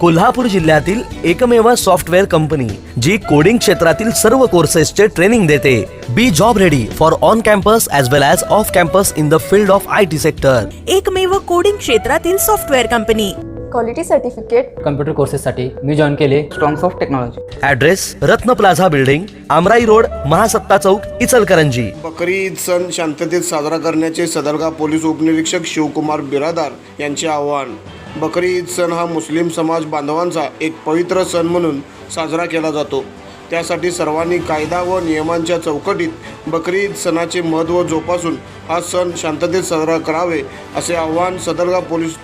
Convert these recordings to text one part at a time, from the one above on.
कोल्हापूर जिल्ह्यातील एकमेव software company जी coding क्षेत्रातील सर्व कोर्सेसचे ट्रेनिंग देते. Be job ready for on campus as well as off campus in the field of I T sector एकमेव coding क्षेत्रातील software company. Quality certificate computer कोर्सेससाठी मी join केले. Strongs of technology address Ratna plaza building Amrai road Mahasatta Chowk Ichalkaranji. बकरी ईद सण शांततेत साजरा करण्याचे Sadarga police उपनिरीक्षक शिवकुमार बिरादार यांचे आवाहन. बकरी ईद सण हा मुस्लिम समाज बांधवांचा एक पवित्र सण म्हणून साजरा केला जातो. त्यासाठी सर्वांनी कायदा व नियमांच्या चौकटीत बकरी ईद सणाचे महत्त्व जोपासून हा सण शांततेत साजरा करावे असे आवाहन सदरगा पोलीस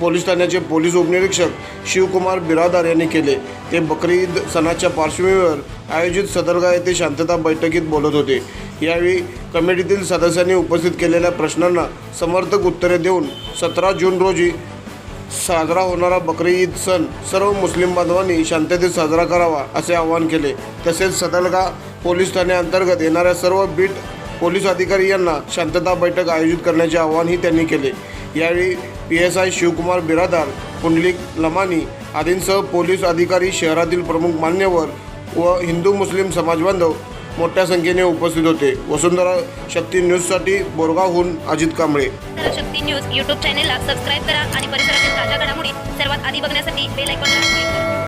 पोलीस ठाण्याचे पोलीस उपनिरीक्षक शिवकुमार बिरादार यांनी केले. ते बकरी ईद सणाच्या पार्श्वभूमीवर आयोजित सदरगा येथे शांतता बैठकीत बोलत होते. यावेळी कमिटीतील सदस्यांनी उपस्थित केलेल्या प्रश्नांना समर्थक उत्तरे देऊन सतरा जून रोजी साजरा होणारा बकरी ईद सण सर्व मुस्लिम बांधवांनी शांततेत साजरा करावा असे आवाहन केले. तसेच सदरगा पोलीस ठाण्याअंतर्गत येणाऱ्या सर्व बीट पोलीस अधिकारी यांना शांतता बैठक आयोजित करण्याचे आवाहनही त्यांनी केले. यावेळी P S I Shivkumar Biradar Pundalik Lamani आदींसह पोलीस अधिकारी शहरातील प्रमुख मान्यवर व हिंदू मुस्लिम समाजबांधव मोठ्या संख्येने उपस्थित होते. वसुंधरा शक्ती न्यूजसाठी बोरगावहून अजित कांबळे. शक्ती न्यूज यूट्यूब चॅनेलला सबस्क्राईब करा आणि परिसरातील ताज्या घडामोडी सर्वात आधी बघण्यासाठी बेल आयकॉनला